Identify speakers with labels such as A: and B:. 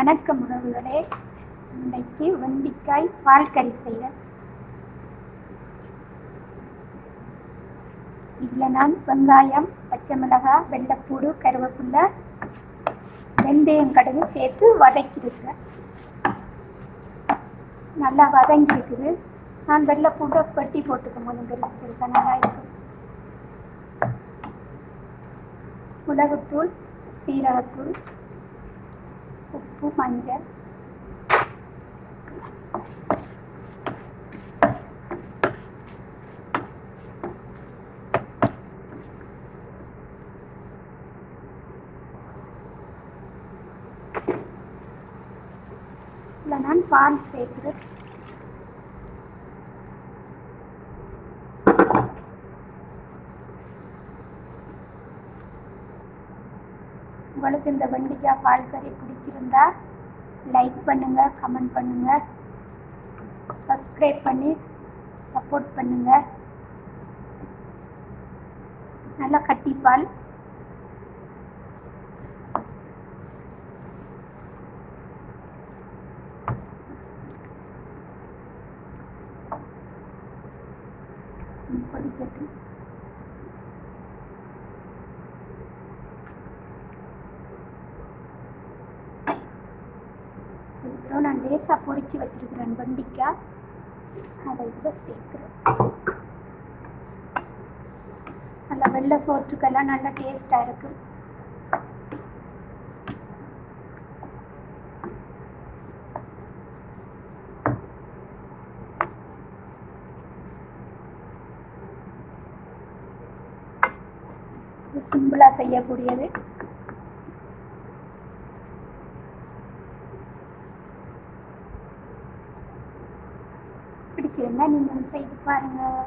A: வணக்கம் உறவுகளே. இன்னைக்கு வெண்டிக்காய் பால் கறி செய்ய இதில் நான் வெங்காயம் பச்சை மிளகாய் வெள்ளைப்பூடு கருவேப்பிலை வெந்தயம் கடுகு சேர்த்து வதக்கியிருக்கிறேன் நல்லா வதங்கியிருக்குது. நான் வெள்ளைப்பூட்டை வெட்டி போட்டுக்கும் போது பெருசு பெருசாக நல்லா இருக்கும். மிளகுத்தூள் சீரகத்தூள் உப்பு மஞ்சள். இதில் நான் பால் சேர்க்கிறேன். உங்களுக்கு இந்த வெண்டிக்காய் பால் கறி பிடிச்சிருந்தா லைக் பண்ணுங்கள் கமெண்ட் பண்ணுங்கள் சப்ஸ்கிரைப் பண்ணி சப்போர்ட் பண்ணுங்கள் நல்லா கட்டிப்பால் கொதிக்கட்டும் அப்புறம் நான் லேசாக பொறிச்சு வச்சிருக்கிறேன் வெண்டிக்காய் அதை இதை சேர்க்குறேன். நல்லா வெள்ளை சோற்றுக்கெல்லாம் நல்லா டேஸ்டாக இருக்கு. சிம்பிளாக செய்யக்கூடியது. பிடிச்சிருந்தா நீங்கள் செய்து பாருங்கள்